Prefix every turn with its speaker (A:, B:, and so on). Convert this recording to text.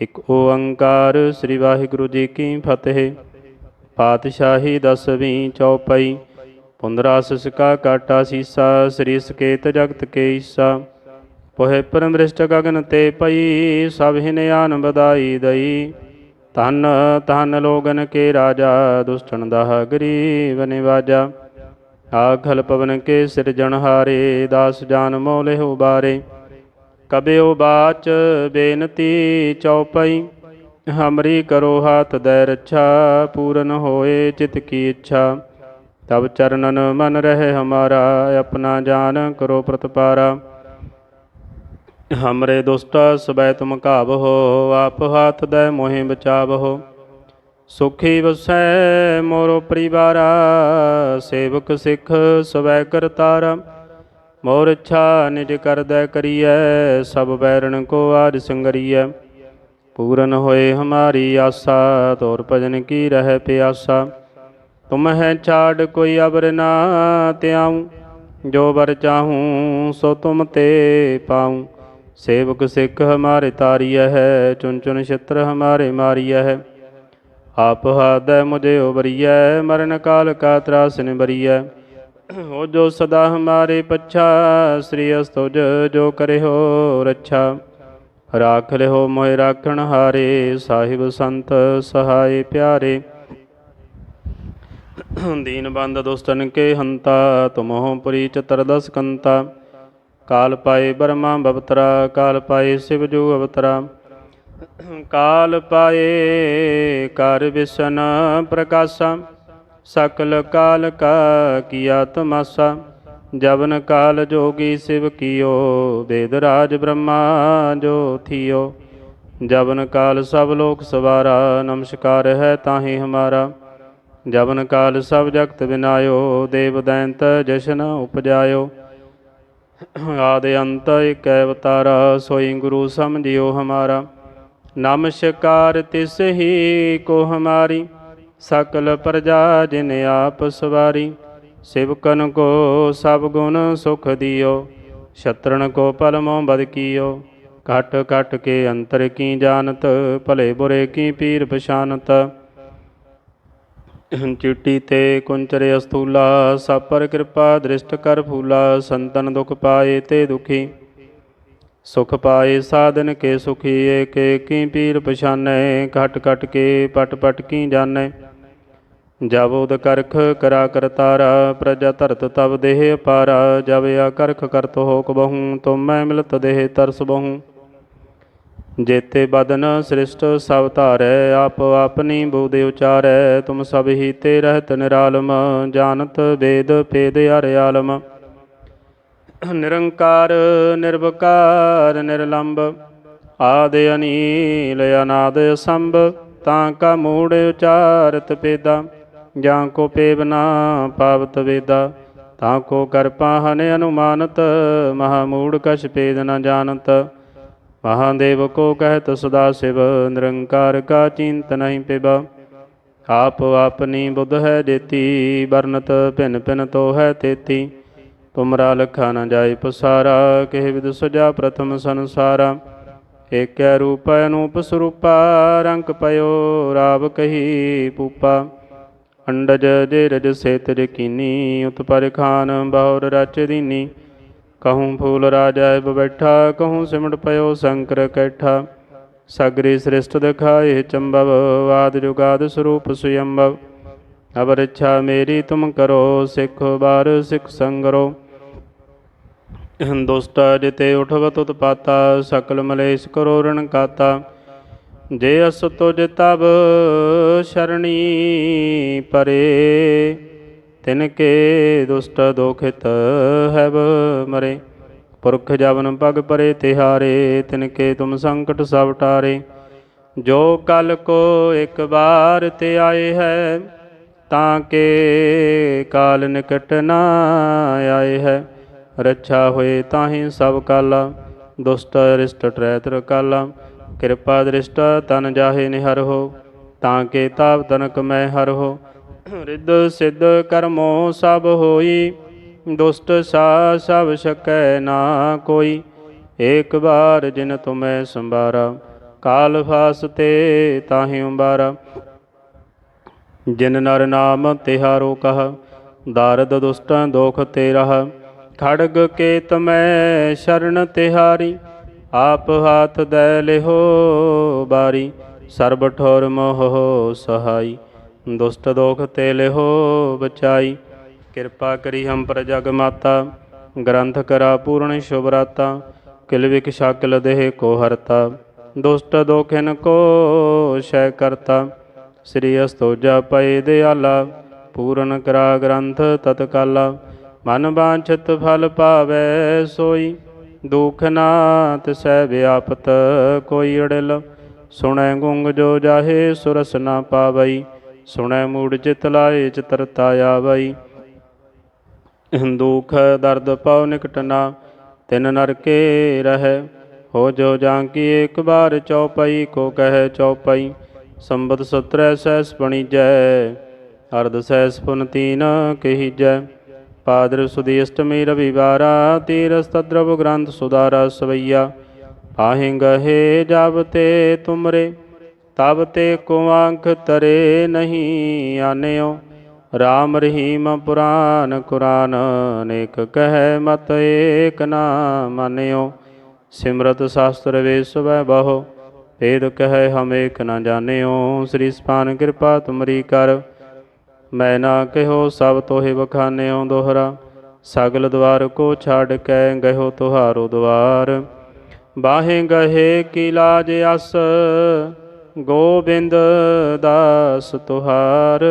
A: ਇਕ ਓੰਕਾਰ ਸ੍ਰੀ ਵਾਹਿਗੁਰੂ ਜੀ ਕੀ ਫਤਿਹ। ਪਾਤਸ਼ਾਹੀ ਦਸਵੀਂ ਚੌਪਈ। ਪੁੰਦਰਾਸ ਸਿਕਾ ਕਾਟਾ ਸੀਸਾ, ਸ੍ਰੀ ਸਕੇਤ ਜਗਤ ਕੇ ਈਸਾ। ਪੋਹਿ ਪਰਮ੍ਰਿਸ਼ਟ ਗਗਨ ਤੇ ਪਈ, ਸਭ ਹਿਨਿਆਨ ਬਦਾਈ ਦਈ। ਧੰਨ ਧੰਨ ਲੋਗਨ ਕੇ ਰਾਜਾ ਦੁਸ਼ਟਨ ਦਾ ਗਰੀਬ ਨਿਵਾਜਾ। ਆਖਲ ਪਵਨ ਕੇ ਸਿਰਜਣਹਾਰੇ ਦਾਸ ਜਾਨ ਮੋਲੇ ਉਬਾਰੇ ਕਬਿਓ ਬਾਚ ਬੇਨਤੀ ਚਉਪਈ, ਹਮਰੀ ਕਰੋ ਹਾਥ ਦੈ ਰੱਛਾ, ਪੂਰਨ ਹੋਏ ਚਿਤ ਕੀ ਇੱਛਾ। ਤਬ ਚਰਨਨ ਮਨ ਰਹੇ ਹਮਾਰਾ, ਆਪਣਾ ਜਾਨ ਕਰੋ ਪ੍ਰਤਪਾਰਾ। ਹਮਰੇ ਦੁਸ਼ਟ ਸਬੈ ਤੁਮ ਕਾਬਹੋ ਆਪ ਹਾਥ ਦੈ ਮੋਹਿ ਬਚਾਵਹੋ। ਸੁਖੀ ਵਸੈ ਮੋਰੋ ਪਰਿਵਾਰਾ, ਸੇਵਕ ਸਿੱਖ ਸਵੈ ਕਰਤਾਰਾ। ਮੋਰ ਇੱਛਾ ਨਿਜ ਕਰਦੈ ਕਰੀਐ, ਸਭ ਬੈਰਣ ਕੋ ਆਜ ਸੰਗਰੀਐ। ਪੂਰਨ ਹੋਏ ਹਮਾਰੀ ਆਸਾ, ਤੋਰ ਭਜਨ ਕੀ ਰਹਿ ਪਿਆਸਾ। ਤੁਮ ਹੈ ਛਾੜ ਕੋਈ ਅਬਰ ਨਾ ਤਿਆਉ ਜੋ ਵਰ ਚਾਹੂੰ ਸੋ ਤੁਮ ਤੇ ਪਾਉ। ਸੇਵਕ ਸਿੱਖ ਹਮਾਰੇ ਤਾਰੀਐ ਹੈ ਚੁਨ ਚੁਨ ਛਿੱਤਰ ਹਮਾਰੇ ਮਾਰੀਐ ਹੈ। ਆਪ ਹਾਦੈ ਮੁਝੇ ਉਬਰੀਐ, ਮਰਨ ਕਾਲ ਕਾ ਤਰਾਸ ਨਿਬਰੀਐ ਹੋ ਜੋ ਸਦਾ ਹਮਾਰੇ ਪੱਛਾ, ਸ੍ਰੀ ਅਸਤੁਜ ਜੋ ਕਰੇ ਹੋ ਰੱਛਾ। ਰਾਖ ਲਿਓ ਮੋਹਿ ਰਾਖਣ ਹਾਰੇ, ਸਾਹਿਬ ਸੰਤ ਸਹਾਈ ਪਿਆਰੇ। ਦੀਨ ਬੰਦ ਦੁਸਤਨ ਕੇ ਹੰਤਾ, ਤੁਮਹੁ ਪੁਰੀ ਚਤਰਦਸ ਕੰਤਾ। ਕਾਲ ਪਾਏ ਬਰਮਾ ਬਵਤਰਾ, ਕਾਲ ਪਾਏ ਸਿਵ ਜੋ ਅਵਤਰਾ। ਕਾਲ ਪਾਏ ਕਰ ਵਿਸ਼ਨ ਪ੍ਰਕਾਸ਼ਾ। ਸਕਲ ਕਾਲ ਕਾ ਕੀਆ ਤਮਾਸਾ ਜਵਨ ਕਾਲ ਜੋਗੀ ਸਿਵ ਕੀਓ, ਵੇਦ ਰਾਜ ਬ੍ਰਹਮਾ ਜੋ ਥੀਓ। ਜਵਨ ਕਾਲ ਸਭ ਲੋਕ ਸਵਾਰਾ, ਨਮਸਕਾਰ ਹੈ ਤਾਹੀ ਹਮਾਰਾ। ਜਵਨ ਕਾਲ ਸਭ ਜਗਤ ਬਿਨਾਇਓ, ਦੇਵ ਦੈਂਤ ਜਸ਼ਨ ਉਪਜਾਇਓ। ਆਦ ਅੰਤ ਇਕ ਅਵਤਾਰਾ, ਸੋਈ ਗੁਰੂ ਸਮਝਿਓ ਹਮਾਰਾ। ਨਮਸਕਾਰ ਤਿਸ ਹੀ ਕੋ ਹਮਾਰੀ। ਸਕਲ ਪ੍ਰਜਾ ਜਿਨ ਆਪ ਸਵਾਰੀ, ਸਿਵਕਨ ਕੋ ਸਭ ਗੁਣ ਸੁਖ ਦਿਓ ਛਤਰਨ ਕੋ ਪਲਮੋ ਬਦ ਕੀਓ, ਘਟ ਘਟ ਕੇ ਅੰਤਰ ਕੀ ਜਾਣਤ, ਭਲੇ ਬੁਰੇ ਕੀ ਪੀਰ ਪਛਾਨਤ। ਚਿੱਟੀ ਤੇ ਕੁੰਚਰੇ ਅਸਤੂਲਾ ਸਭ ਪਰ ਕਿਰਪਾ ਦ੍ਰਿਸ਼ਟ ਕਰ ਫੂਲਾ, ਸੰਤਨ ਦੁਖ ਪਾਏ ਤੇ ਦੁਖੀ। ਸੁਖ ਪਾਏ ਸਾਧਨ ਕੇ ਸੁਖੀ, ਏਕ ਏਕੀ ਪੀਰ ਪਛਾਨੈ, ਘਟ ਘਟ ਕੇ ਪਟ ਪਟ ਕੀ ਜਾਣੈ। ਜਬ ਉਦ ਕਰਖ ਕਰਾ ਕਰਤਾਰਾ ਪ੍ਰਜਾ ਧਰਤ ਤਬ ਦੇਹ ਅਪਾਰਾ ਜਬ ਆ ਕਰਖ ਕਰਤ ਹੋਕ ਬਹੂ, ਤੁਮ ਮੈਂ ਮਿਲਤ ਦੇਹ ਤਰਸ ਬਹੂ। ਜੇਤੇ ਬਦਨ ਸ੍ਰਿਸ਼ਟ ਸਭ ਧਾਰੈ, ਆਪ ਆਪਨੀ ਬੂਧ ਉਚਾਰੈ, ਤੁਮ ਸਭ ਹੀ ਤੇ ਰਹਿਤ ਨਿਰਾਲਮ, ਜਾਣਤ ਵੇਦ ਭੇਦ ਹਰਿ ਆਲਮ। ਨਿਰੰਕਾਰ, ਨਿਰਵਕਾਰ, ਨਿਰਲੰਬ, ਆਦ ਅਨੀਲ, ਅਨਾਦ ਸੰਭ, ਤਾਂ ਕਾ ਮੂੜ ਉਚਾਰਤ ਪੇਦਾ। ਜਾਂ ਕੋ ਪੇਵਨਾ ਪਾਵਤ ਵੇਦਾ, ਤਾਂ ਕੋ ਕਰਪਾਹਨ ਅਨੁਮਾਨਤ, ਮਹਾ ਮੂੜ ਕਛ ਪੇਦ ਨ ਜਾਣਤ। ਮਹਾਦੇਵ ਕੋ ਕਹਿਤ ਸਦਾ ਸਿਵ, ਨਿਰੰਕਾਰ ਕਾ ਚਿੰਤ ਨਹੀਂ ਪਿਬ ਆਪ ਆਪਨੀ ਬੁੱਧ ਹੈ ਜੇਤੀ, ਵਰਨਤ ਭਿਨ ਭਿਨ ਤੋ ਹੈ ਤੇਤੀ। ਤੁਮਰਾ ਲਖਾ ਨ ਜਾਏ ਪਸਾਰਾ, ਕਿਹ ਵਿਦ ਸਜਾ ਪ੍ਰਥਮ ਸੰਸਾਰਾ। ਏਕੈ ਰੂਪ ਅਨੂਪ ਸਰੂਪਾ, ਰੰਗ ਪਇਓ ਰਾਵ ਕਹੀ ਪੂਪਾ। ਅੰਡਜ ਜੇ ਰਜ ਸੇਤਜ ਕੀਨੀ ਉਤ ਪਰ ਖਾਨ ਬਹੁਰ ਰਚ ਦੀਨੀ। ਕਹੂੰ ਫੂਲ ਰਾਜਾ ਬੈਠਾ, ਕਹੂੰ ਸਿਮਟ ਪਇਓ ਸ਼ੰਕਰ ਕੈਠਾ। ਸਗਰੀ ਸ੍ਰਿਸ਼ਟ ਦਿਖਾਏ ਚੰਬਵ, ਆਦ ਜੁਗਾਦ ਸਰੂਪ ਸੁਯੰਭਵ ਅਬਰ ਇੱਛਾ ਮੇਰੀ ਤੁਮ ਕਰੋ, ਸਿੱਖ ਬਾਰ ਸਿੱਖ ਸੰਗਰੋ ਦੁਸਟ ਜਿਤੇ ਉਠਵਤ ਉਤਪਾਤਾ, ਸਕਲ ਮਲੇਸ਼ ਕਰੋ ਰਣ ਕਾਤਾ। ਜੇ ਅਸ ਤੁਜ ਤਬ ਸ਼ਰਣੀ ਪਰੇ, ਤਿਨ ਕੇ ਦੁਸਟ ਦੋਖਿਤ ਹੈਬ ਮਰੇ। ਪੁਰਖ ਜਵਨ ਪਗ ਪਰੇ ਤਿਹਾਰੇ, ਤਿਨ ਕੇ ਤੁਮ ਸੰਕਟ ਸਭ ਟਾਰੇ। ਜੋ ਕਲ ਕੋ ਇੱਕ ਵਾਰ ਤੇ ਆਏ ਹੈ, ਤਾਂ ਕੇ ਕਾਲ ਨਿਕਟ ਨਾ ਆਏ ਹੈ। ਰੱਛਾ ਹੋਏ ਤਾਹੀ ਸਭ ਕਾਲਾ, ਦੁਸ਼ਟ ਰਿਸ਼ਟ ਟਰੈਤ ਕਾਲਾ। ਕਿਰਪਾ ਦ੍ਰਿਸ਼ਟਾ ਤਨ ਜਾਹੇ ਨਿਹਰ ਹੋ, ਤਾਂ ਕੇ ਤਾਪ ਤਨਕ ਮੈਂ ਹਰ ਹੋ। ਰਿੱਧ ਸਿੱਧ ਕਰਮੋ ਸਭ ਹੋਈ, ਦੁਸ਼ਟ ਸਾ ਸਭ ਸਕੈ ਨਾ ਕੋਈ। ਏਕ ਬਾਰ ਜਿਨ ਤੁਮੈ ਸੰਭਾਰਾ, ਕਾਲ ਫਾਸ ਤੇ ਤਾਹੀ ਉਬਾਰਾ ਜਿਨ ਨਰ ਨਾਮ ਤਿਹਾਰੋ ਕਹ, ਦਾਰਦ ਦੁਸਟਾਂ ਦੋਖ ਤੇ ਰਹ ਖੜਗ ਕੇ ਮੈਂ ਸ਼ਰਨ ਤਿਹਾਰੀ ਆਪ ਹਾਥ ਦੈ ਲਿਹੋ ਬਾਰੀ, ਸਰਬ ਠੋਰ ਮੋਹ ਸਹਾਈ। ਦੁਸਟ ਦੋਖ ਤੇ ਲਿਹੋ ਬਚਾਈ। ਕਿਰਪਾ ਕਰੀ ਹਮ ਪਰ ਜਗ ਮਾਤਾ, ਗ੍ਰੰਥ ਕਰਾ ਪੂਰਨ ਸ਼ੁਭ ਰਾਤਾ, ਕਿਲ ਵਿਕ ਸ਼ਕਲ ਦੇਹ ਕੋ ਹਰਤਾ। ਦੁਸਟ ਦੋਖਿਨ ਕੋ ਸ਼ੈ ਕਰਤਾ, ਸ੍ਰੀ ਅਸਤੋਜਾ ਪਏ ਦਿਆਲਾ, ਪੂਰਨ ਕਰਾ ਗ੍ਰੰਥ ਤਤਕਾਲਾ। ਮਨ ਬਾਂਛਤ ਫਲ ਪਾਵੈ ਸੋਈ। ਦੁਖ ਨਾ ਤਿਸੈ ਵਿਆਪਤ ਕੋਈ ਅੜਿਲ। ਸੁਣੈ ਗੁੰਗ ਜੋ ਜਾਹੇ ਸੁਰਸ ਨਾ ਪਾਵਈ, ਸੁਣੈ ਮੂੜ ਚਿਤ ਲਾਏ ਚਿਤਰਤਾ ਆਵਈ ਦੁਖ ਦਰਦ ਪਉ ਨਿਕਟ ਨਾ, ਤਿਨ ਨਰਕੇ ਰਹਿ। ਹੋ ਜੋ ਜਾਂ ਕੀ ਇੱਕ ਬਾਰ ਚਉਪਈ ਕੋ ਕਹੈ ਚਉਪਈ ਸੰਬਤ ਸਤਰੈ ਸੈਸ ਬਣੀਜੈ, ਅਰਧ ਸੈਸ ਪੁਨ ਤੀਨ ਕਹੀਜੈ। ਪਾਦਰ ਸੁਦੀ ਅਸ਼ਟਮੀ ਰਵਿਵਾਰਾ ਤੀਰਸ ਤਦਰਵ ਗ੍ਰੰਥ ਸੁਦਾਰਾ ਸਵਈਆ ਪਾਹੇ ਗਹੇ ਜਬ ਤੇ ਤੁਮਰੇ ਤਬ ਤੇ ਕੋ ਤਰੇ ਨਹੀਂ ਆਨਿਓ ਰਾਮ ਰਹੀਮ ਪੁਰਾਨ ਕੁਰਾਨ ਅਨੇਕ ਕਹਿ ਮਤ ਏਕ ਨਾ ਮਾਨਿਓ ਸਿਮਰਤ ਸ਼ਾਸਤਰ ਵੇਸਵੈ ਬਹੁ ਭੇਦ ਕਹਿ ਹਮ ਏਕ ਨਾ ਜਾਣਿਓ ਸ੍ਰੀ ਸਪਾਨ ਕਿਰਪਾ ਤੁਮਰੀ ਕਰ ਮੈਂ ਨਾ ਕਹਿਓ ਸਭ ਤੋਹਿ ਬਖਾਨਿਓ ਦੋਹਰਾ, ਸਗਲ ਦਵਾਰ ਕੋ ਛੱਡ ਕੇ ਗਇਓ ਤੁਹਾਰੋ ਦਵਾਰ। ਬਾਹੇ ਗਹੇ ਕੀ ਲਾਜ ਅਸ, ਗੋਬਿੰਦ ਦਾਸ ਤੁਹਾਰ।